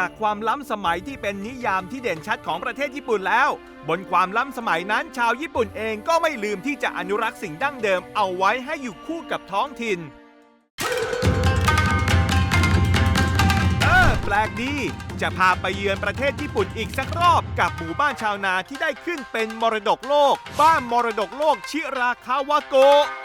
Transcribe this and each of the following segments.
จากความล้ำสมัยที่เป็นนิยามที่เด่นชัดของประเทศญี่ปุ่นแล้ว บนความล้ำสมัยนั้นชาวญี่ปุ่นเองก็ไม่ลืมที่จะอนุรักษ์สิ่งดั้งเดิมเอาไว้ให้อยู่คู่กับท้องถิ่นเออแปลกดี จะพาไปเยือนประเทศญี่ปุ่นอีกสักรอบกับหมู่บ้านชาวนาที่ได้ขึ้นเป็นมรดกโลก บ้านมรดกโลกชิราคาวาโกะ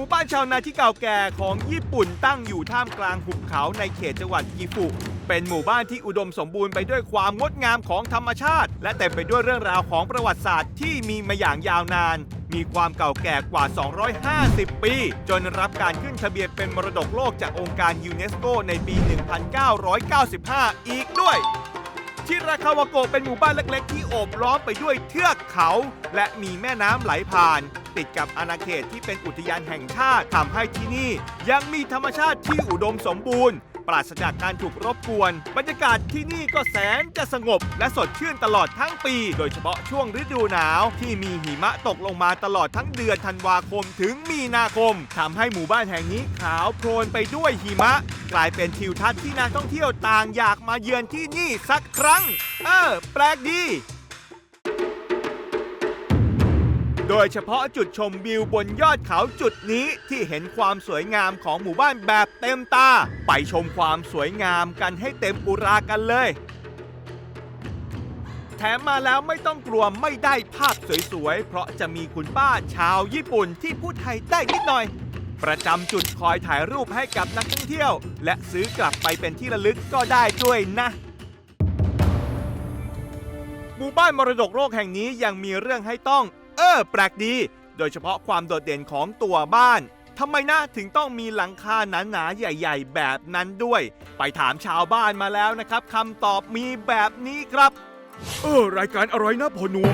มู่บ้านชาวนาที่เก่าแก่ของญี่ปุ่นตั้งอยู่ท่ามกลางหุบเขาในเขตจังหวัดกิฟุเป็นหมู่บ้านที่อุดมสมบูรณ์ไปด้วยความงดงามของธรรมชาติ และเต็มไปด้วยเรื่องราวของประวัติศาสตร์ที่มีมาอย่างยาวนาน มีความเก่าแก่กว่า 250 ปี จนรับการขึ้นทะเบียนเป็นมรดกโลกจากองค์การยูเนสโกในปี 1995 อีกด้วย ชิราคาวาโกะเป็นหมู่บ้านเล็ก ๆ ที่โอบล้อมไปด้วยเทือกเขา และมีแม่น้ำไหลผ่าน ติดกับอาณาเขตที่เป็นอุทยานแห่งชาติทำให้ที่นี่ ยังมีธรรมชาติที่อุดมสมบูรณ์ ปราศจากการถูกรบกวน บรรยากาศที่นี่ก็แสนจะสงบ และสดชื่นตลอดทั้งปี โดยเฉพาะช่วงฤดูหนาว ที่มีหิมะตกลงมาตลอดทั้งเดือนธันวาคมถึงมีนาคมทำให้หมู่บ้านแห่งนี้ขาวโพลนไปด้วยหิมะ กลายเป็นทิวทัศน์ที่นักท่องเที่ยวต่างอยากมาเยือนที่นี่สักครั้ง เออ แปลกดี โดยเฉพาะจุดชมวิวบนยอดเขาจุดนี้ที่เห็นความสวยงามของหมู่บ้านแบบเต็มตา ไปชมความสวยงามกันให้เต็มอุรากันเลย แถมมาแล้วไม่ต้องกลัวไม่ได้ภาพสวยๆ เพราะจะมีคุณป้าชาวญี่ปุ่นที่พูดไทยได้นิดหน่อย ประจำจุดคอยถ่ายรูปให้กับนักท่องเที่ยว และซื้อกลับไปเป็นที่ระลึกก็ได้ด้วยนะหมู่บ้านมรดกโลกแห่งนี้ยังมีเรื่องให้ต้อง เออ แปลกดี โดยเฉพาะความโดดเด่นของตัวบ้านทำไมนะถึงต้องมีหลังคาหนาๆใหญ่ ๆ แบบนั้นด้วย ไปถามชาวบ้านมาแล้วนะครับคำตอบมีแบบนี้ครับ เออ รายการอะไรนะพอหนุ่ม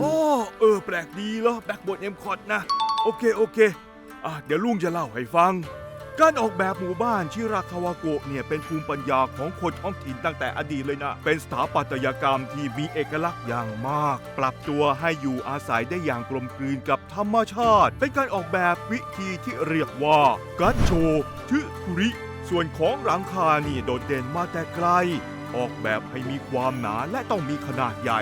อ้เออ แปลกดีเหรอแบ็กบดเอ็มคอดนะ โอเค โอเค อะเดี๋ยวลุงจะเล่าให้ฟัง การออกแบบหมู่บ้านชิราคาวาโกะเนี่ยเป็นภูมิปัญญาของคนท้องถิ่นตั้งแต่อดีตเลยนะ เป็นสถาปัตยกรรมที่มีเอกลักษณ์อย่างมาก ปรับตัวให้อยู่อาศัยได้อย่างกลมกลืนกับธรรมชาติ เป็นการออกแบบวิธีที่เรียกว่ากัตโชทึคุริ ส่วนของหลังคานี่โดดเด่นมาแต่ไกล ออกแบบให้มีความหนาและต้องมีขนาดใหญ่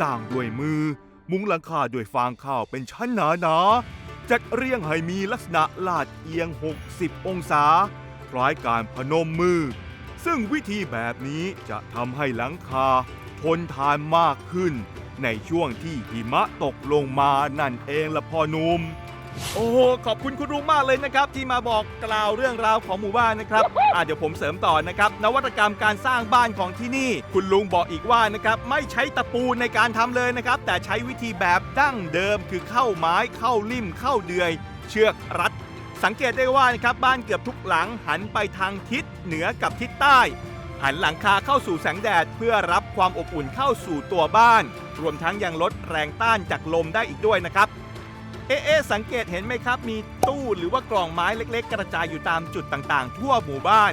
สร้างด้วยมือ มุงหลังคาด้วยฟางข้าวเป็นชั้นหนาหนาๆ จัดเรียงให้มีลักษณะลาดเอียง 60 องศา คล้ายการพนมมือ ซึ่งวิธีแบบนี้จะทำให้หลังคาทนทานมากขึ้น ในช่วงที่หิมะตกลงมานั่นเองละพอนุ่ม โอ้โหขอบคุณคุณลุงมากเลยนะครับ ที่มาบอกกล่าวเรื่องราวของหมู่บ้านนะครับอะเดี๋ยวผมเสริมต่อนะครับนวัตกรรมการสร้างบ้านของที่นี่ คุณลุงบอกอีกว่านะครับไม่ใช้ตะปูในการทำเลยนะครับ แต่ใช้วิธีแบบดั้งเดิมคือเข้าไม้เข้าลิ่มเข้าเดือย เชือกรัด สังเกตได้ว่านะครับบ้านเกือบทุกหลังหันไปทางทิศเหนือกับทิศใต้ หันหลังคาเข้าสู่แสงแดดเพื่อรับความอบอุ่นเข้าสู่ตัวบ้าน รวมทั้งยังลดแรงต้านจากลมได้อีกด้วยนะครับ เอ๊ะเอ๊ะสังเกตเห็นไหมครับ มีตู้หรือว่ากล่องไม้เล็ก ๆ กระจายอยู่ตามจุดต่างๆ ทั่วหมู่บ้าน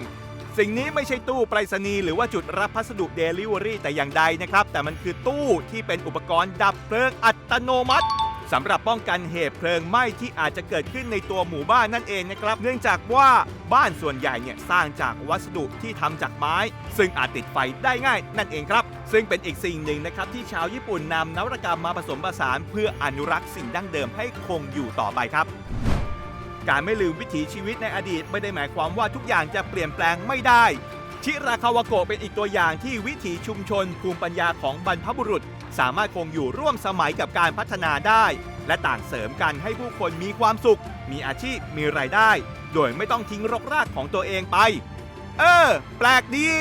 สิ่งนี้ไม่ใช่ตู้ไปรษณีย์หรือว่าจุดรับพัสดุเดลิเวอรี่แต่อย่างใดนะครับ แต่มันคือตู้ที่เป็นอุปกรณ์ดับเพลิงอัตโนมัติสำหรับป้องกันเหตุเพลิงไหม้ที่อาจจะเกิดขึ้นในตัวหมู่บ้านนั่นเองนะครับ เนื่องจากว่าบ้านส่วนใหญ่เนี่ยสร้างจากวัสดุที่ทำจากไม้ ซึ่งอาจติดไฟได้ง่ายนั่นเองครับ ซึ่งเป็นอีกสิ่งหนึ่งนะครับที่ชาวญี่ปุ่นนำนวัตกรรมมาผสมผสานเพื่ออนุรักษ์สิ่งดั้งเดิมให้คงอยู่ต่อไปครับ การไม่ลืมวิถีชีวิตในอดีตไม่ได้หมายความว่าทุกอย่างจะเปลี่ยนแปลงไม่ได้ ชิราคาวาโกะเป็นอีกตัวอย่างที่วิถีชุมชน ภูมิปัญญาของบรรพบุรุษ สามารถคงอยู่ร่วมสมัยกับการพัฒนาได้ และต่างเสริมกันให้ผู้คนมีความสุข มีอาชีพมีรายได้ โดยไม่ต้องทิ้งรกรากของตัวเองไป เออ แปลกดี